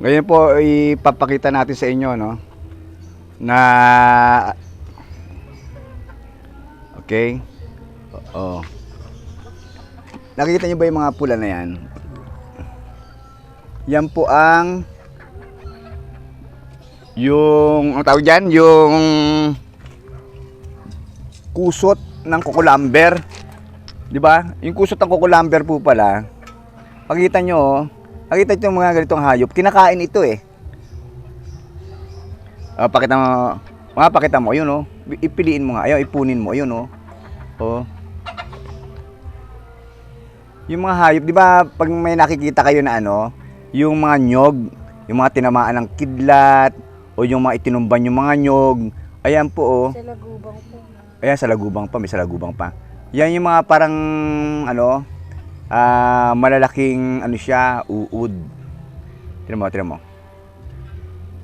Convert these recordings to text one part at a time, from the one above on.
Ngayon po ipapakita natin sa inyo no na Okay. Oo. Nakikita niyo ba yung mga pula na yan? Yan po ang yung ang tawag diyan, yung kusot ng kukulamber. 'Di ba? Yung kusot ng kukulamber po pala. Pakita nyo, oh. Nakita nyo yung mga ganitong hayop. Kinakain ito eh. Ah, pakita mo. Mga pakita mo. Ayun oh. Ipiliin mo nga. Ayaw, ipunin mo. Ayun oh. Oh. Yung mga hayop, di ba pag may nakikita kayo na ano, yung mga nyog, yung mga tinamaan ng kidlat, o yung mga itinumban yung mga nyog, ayan po oh. Sa lagubang po. Ayan, sa lagubang pa, may sa lagubang pa. Yan yung mga parang, ano, ah, malalaking, ano siya, uud. Tinan mo, tinan mo.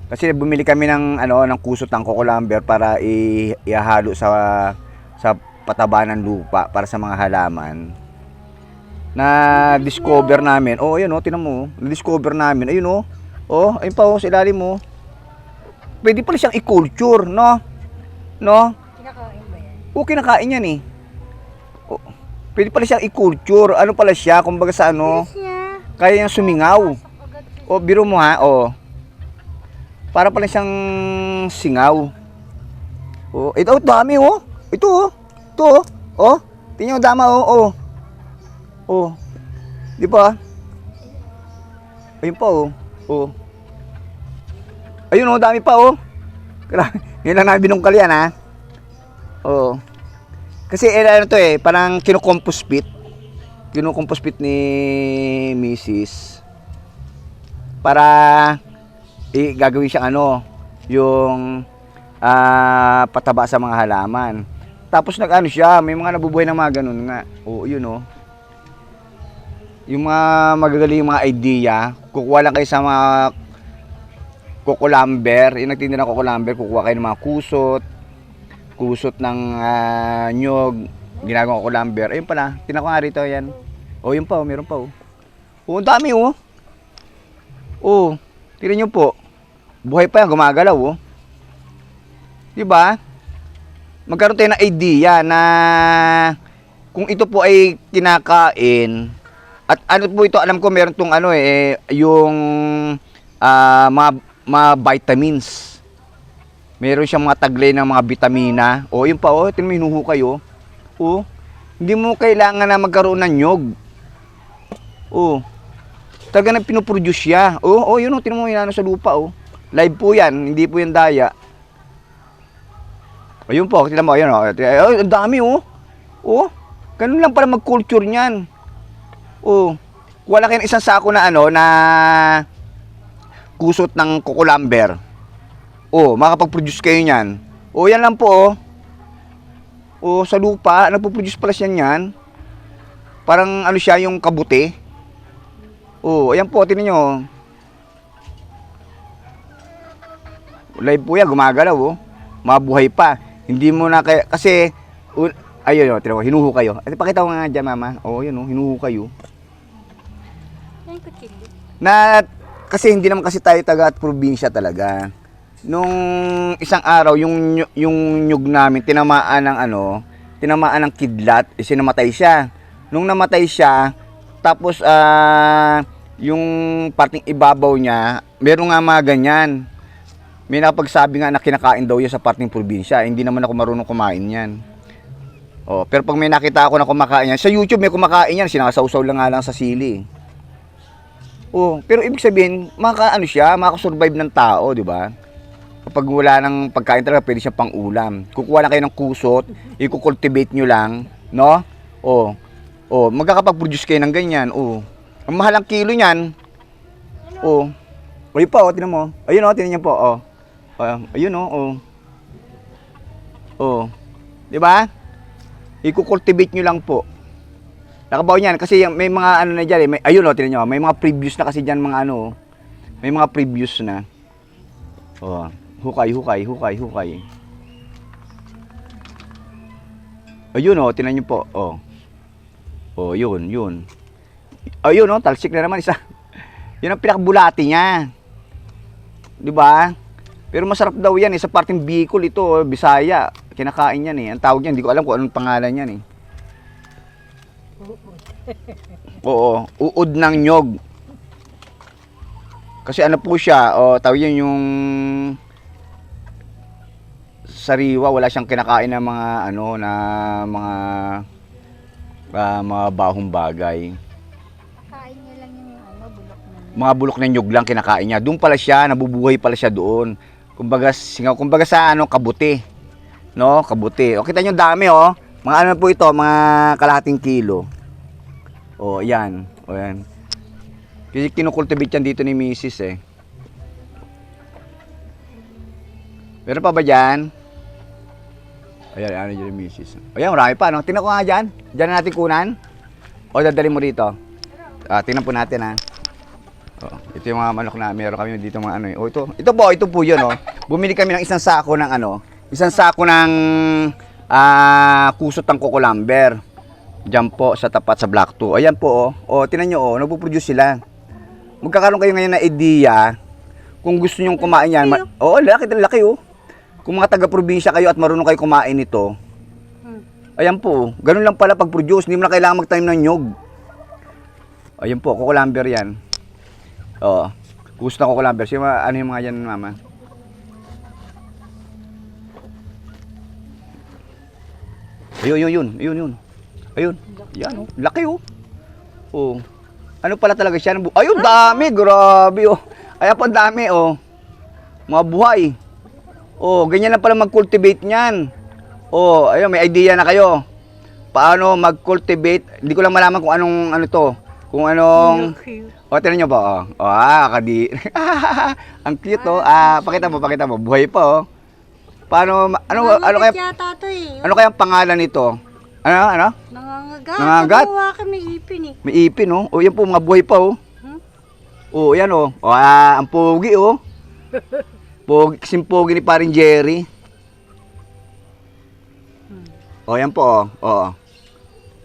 Kasi bumili kami ng, ano, ng kusot ng kokolamber para i- ihalo sa, sa pataba ng lupa para sa mga halaman. Na discover namin. Oh, ayun oh, tinan mo. Na discover namin. Ayun oh. Oh, ayun pa oh, sa ilalim mo. Pwede pala siyang i-culture, no? No? Kinakain ba yan? Oo, kinakain yan eh. O, pwede pala siyang i-culture. Ano pala siya, kumbaga sa ano, niya. kaya niyang sumingaw. O, biro mo ha, o. Para pala siyang singaw. O, ito, dami oh. Ito oh. Ito oh. O, tingnan mo dama oh. O. O. Di ba? Ayun pa oh. O. Ayun oh, dami pa oh. Grabe. Ngayon lang namin binungkal yan ha. Oo. Kasi eh, ano to eh, parang kinukompos pit. Kinukompos pit ni Mrs. Para i gagawin siyang ano, yung ah, pataba sa mga halaman. Tapos nag-ano siya, may mga nabubuhay ng mga ganun nga. Oo, yun oh. Yung mga magagaling mga idea, kukuha lang kayo sa mga kukulamber, yung nagtinda ng kukulamber, kukuha kayo ng mga kusot, kusot ng ah, nyog, ginagawa ko lamber. Ayun pala, tinako nga rito yan. O, yun pa, oh, meron pa oh. Oh, ang dami oh. Oh, tingnan nyo po. Buhay pa yan, gumagalaw oh. Di ba? Magkaroon tayo ng idea na kung ito po ay kinakain at ano po ito, alam ko meron tong ano eh, yung ah, mga, mga vitamins. Meron siyang mga taglay ng mga vitamina. O, yun pa, tingnan mo, hinuhukay, oh. Oh, hindi mo kailangan na magkaroon ng nyog. Oh, talaga na pinoproduce siya. Oh, oh, yun, oh, tingnan mo, yun, sa lupa, oh. Live po yan, hindi po yan daya. Ayun po, tingnan mo, ayun, oh. oh ang dami, oh. Oh, ganun lang pala mag-culture niyan. Oh, wala kayong isang sako na ano, na kusot ng kukulamber. Oh, makapag-produce kayo niyan. Oh, yan lang po oh. Oh, sa lupa, nagpo-produce pala siya niyan. Parang ano siya yung kabuti. Oh, ayan po, tingnan niyo. Live po yan, gumagalaw oh. Mabuhay pa. Hindi mo na kaya, kasi, un, ayun oh, tingnan mo, hinuho kayo. At pakita ko nga dyan, mama. Oh, yun oh, hinuho kayo. Na kasi hindi naman kasi tayo taga at probinsya talaga. Nung isang araw yung yung nyug namin tinamaan ng ano, tinamaan ng kidlat, eh, sinamatay siya. Nung namatay siya, tapos ah yung parting ibabaw niya, meron nga mga ganyan. May nakapagsabi nga na kinakain daw yan sa parting probinsya. Hindi naman ako marunong kumain yan. Oh, pero pag may nakita ako na kumakain yan, sa YouTube may kumakain yan, sinasawsaw lang nga lang sa sili. Oh, pero ibig sabihin, maka ano siya, makasurvive ng tao, di ba? Kapag wala ng pagkain talaga, pwede siya pang ulam. Kukuha lang kayo ng kusot, i-cultivate nyo lang, no? Oh, oh, magkakapag-produce kayo ng ganyan, oh. Ang mahal ang kilo niyan, oh. O, yun pa, oh, tinan mo. Ayun, oh, tinan niyo po, oh. Oh, ayun, oh, oh. Oh. Di ba? I-cultivate nyo lang po. Nakabaw niyan kasi may mga ano na diyan eh. May, ayun oh, tingnan niyo. May mga previews na kasi diyan mga ano. May mga previews na. Oh, hukay, hukay, hukay, hukay. Ayun oh, tingnan niyo po. Oh. Oh, yun, yun. Ayun oh, talsik na naman isa. yun ang pinakabulati niya. Di ba? Pero masarap daw yan eh. Sa parting Bicol ito, oh, Bisaya. Kinakain yan eh. Ang tawag yan, hindi ko alam kung anong pangalan yan eh. Oo, uod ng nyog. Kasi ano po siya, o tawag yan yung sariwa, wala siyang kinakain ng mga ano na mga ah, mga bahong bagay. Kain niya lang yung ano, bulok na niya. Mga bulok na nyog lang kinakain niya. Doon pala siya, nabubuhay pala siya doon. Kumbaga, singaw, kumbaga sa ano, kabuti. No, kabuti. O kita niyo dami oh. Mga ano po ito, mga kalahating kilo. O, yan. O, yan. Kasi kinukultivate yan dito ni Mrs. eh. Meron pa ba dyan? Ayan, ano dyan ni Mrs. Ayan, marami pa, no? Tingnan ko nga dyan. Dyan na natin kunan. O, dadali mo rito. Ah, tingnan po natin, ha. Oh, ito yung mga manok na meron kami dito mga ano eh. Oh, ito. Ito po, ito po 'yun, oh. Bumili kami ng isang sako ng ano, isang sako ng ah kusot ng kukulamber. Diyan po sa tapat sa Block 2. Ayan po, oh. Oh, tinan niyo oh, nagpo-produce sila. Magkakaroon kayo ngayon ng idea kung gusto niyo kumain yan. Ma- Oo, oh, laki, laki oh. Kung mga taga-probinsya kayo at marunong kayo kumain nito, Hmm. Ayan po, ganun lang pala pag-produce. Hindi mo na kailangan mag-time ng nyog. Ayan po, kukulamber yan. Oo. Gusto na kukulamber. Sino, ano yung mga yan, mama? Ayun, yun, yun. Ayun, yun. Ayun. Yan, oh. Laki, oh. Oh. Ano pala talaga siya? Ayun, dami. Grabe, oh. Ayan po, dami, oh. Mga buhay. Oh, ganyan lang pala mag-cultivate niyan. Oh, ayun, may idea na kayo. Paano mag-cultivate? Hindi ko lang malaman kung anong ano to. Kung anong Cute. O, tinan nyo ba? Oh, oh ah, kadi. Ang cute, oh. Ah, pakita mo, pakita mo. Buhay pa, oh. Paano, ano, ano kaya, eh. ano kaya ang pangalan nito? Ano, ano? Nangangagat. Nangangagat? Ka may ipin eh. May ipin, oh. O, yan po, mga buhay pa, oh. Hmm? Oh, yan, oh. Ah, ang pogi, oh. Pogi, kasing pogi ni paring Jerry. O, yan po, oh. Oo.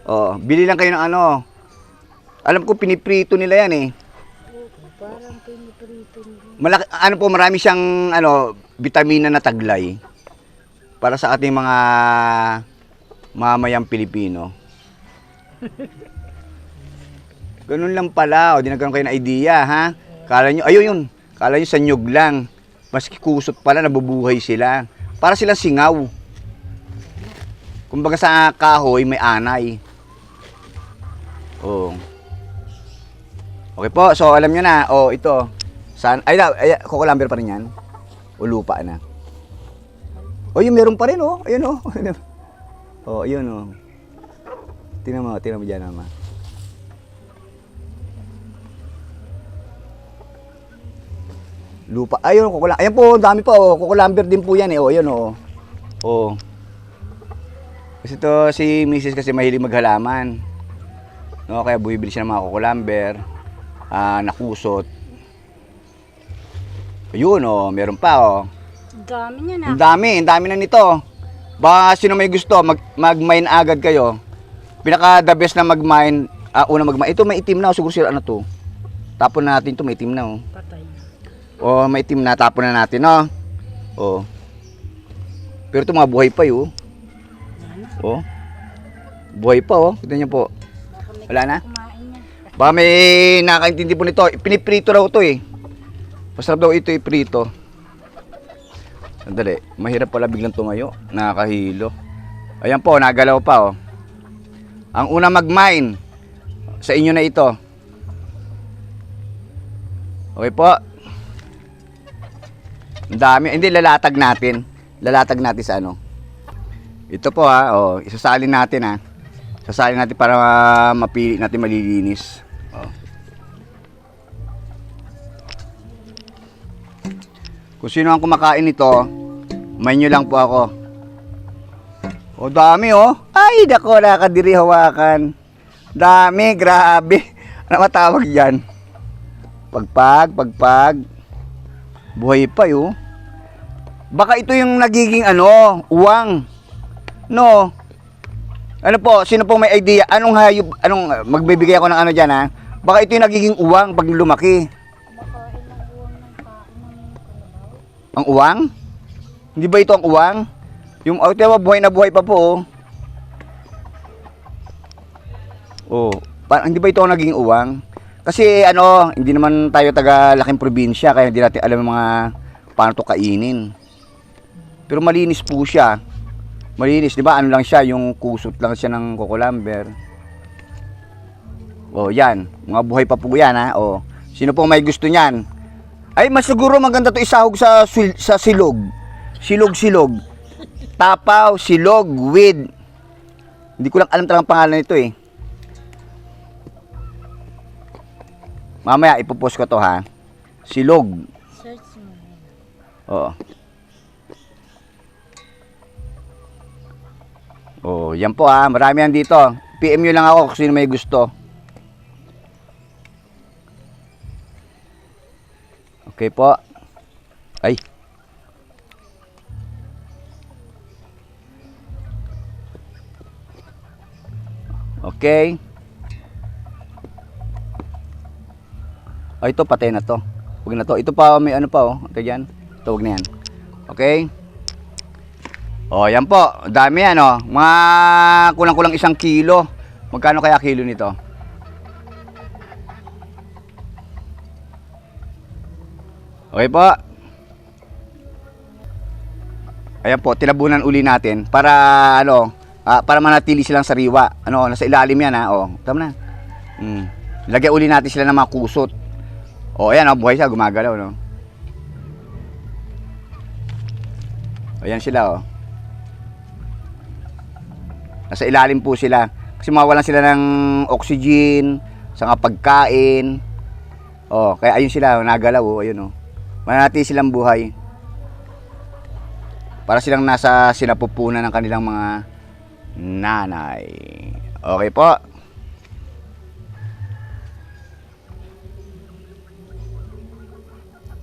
Oh, bili lang kayo ng ano. Alam ko, piniprito nila yan, eh. Parang piniprito nila. Malaki, ano po, marami siyang ano, vitamina na taglay para sa ating mga mamayang Pilipino. Ganun lang pala, o di nagkaroon kayo ng idea, ha? Kala nyo, ayun yun, kala nyo sa nyug lang. Maski kusot pala, nabubuhay sila. Para silang singaw. Kumbaga sa kahoy, may anay. Oh. Okay po, so alam nyo na, oh, ito. San, ay, ay, kukulamber pa rin yan. O lupa na. O, yun, meron pa rin, oh. Ayun, oh. oh, ayun, oh. Tingnan mo, tingnan mo dyan, mama. Lupa. Ayun, kukulam. Ayan po, dami pa, oh. Kukulamber din po yan, eh. Oh, ayun, oh. Oh. Kasi to si Mrs. kasi mahilig maghalaman. No, kaya bumibili siya ng mga kukulamber, ah, nakusot. Ayun, oh, meron pa, oh. Dami niya na. Ang dami, ang dami na nito. Baka sino may gusto, mag, mag-mine agad kayo. Pinaka the best na mag-mine, ah, una mag-mine. Ito may itim na, oh, siguro sila ano to. Tapon na natin to, may itim na, oh. Patay na. Oh, may itim na, tapon na natin, oh. Oh. Pero ito mga buhay pa, yun. Oh. Buhay pa, oh. Kita niyo po. Wala na? Baka may nakakaintindi po nito. Piniprito raw to eh. Masarap daw ito iprito. Sandali. Mahirap pala biglang tumayo. Nakakahilo. Ayan po, nagalaw pa oh. Ang una mag-mine. Sa inyo na ito. Okay po. Ang dami. Hindi, lalatag natin. Lalatag natin sa ano. Ito po ha. Oh, isasalin natin ha. Sasalin natin para ah, mapili natin malilinis. Oh. Kung sino ang kumakain nito, nyo lang po ako. O dami oh. Ay, dako nakadiri hawakan. Dami, grabe. Ano matawag yan? Pagpag, pagpag. Buhay pa yun. Baka ito yung nagiging ano, uwang. No. Ano po, sino po may idea? Anong hayop, anong, magbibigay ako ng ano dyan ha? Baka ito yung nagiging uwang pag lumaki. Ang uwang? Hindi ba ito ang uwang? Yung oh, mo, buhay na buhay pa po oh. Oh, pa, hindi ba ito ang naging uwang? Kasi ano, hindi naman tayo taga laking probinsya kaya hindi natin alam mga paano to kainin. Pero malinis po siya. Malinis, 'di ba? Ano lang siya, yung kusot lang siya ng kukulamber. Oh, yan. Mga buhay pa po yan ha. Oh. Sino po may gusto niyan? Ay, mas siguro maganda to isahog sa sa silog. Silog-silog. Tapaw, silog, with. Hindi ko lang alam talagang pangalan nito eh. Mamaya ipopost ko to ha. Silog. Search mo. Oo. Oh, yan po ha. Marami yan dito. PM nyo lang ako kung sino may gusto. Okay po. Ay. Okay. Oh, ito patay na to. Huwag na to. Ito pa may ano pa oh. Okay yan. Ito huwag na yan. Okay. Oh, yan po. Dami yan oh. Mga kulang-kulang isang kilo. Magkano kaya kilo nito? Okay po. Ayan po, tinabunan uli natin para ano, ah, para manatili silang sariwa. Ano, nasa ilalim yan ha. Oh, tama na. Mm. Lagyan uli natin sila ng mga kusot. Oh, ayan oh, buhay siya, gumagalaw no. Ayan sila oh. Nasa ilalim po sila. Kasi mawalan sila ng oxygen, sa pagkain. Oh, kaya ayun sila, nagalaw oh, ayun oh. Manatili silang buhay. Para silang nasa sinapupunan ng kanilang mga nanay. Okay po.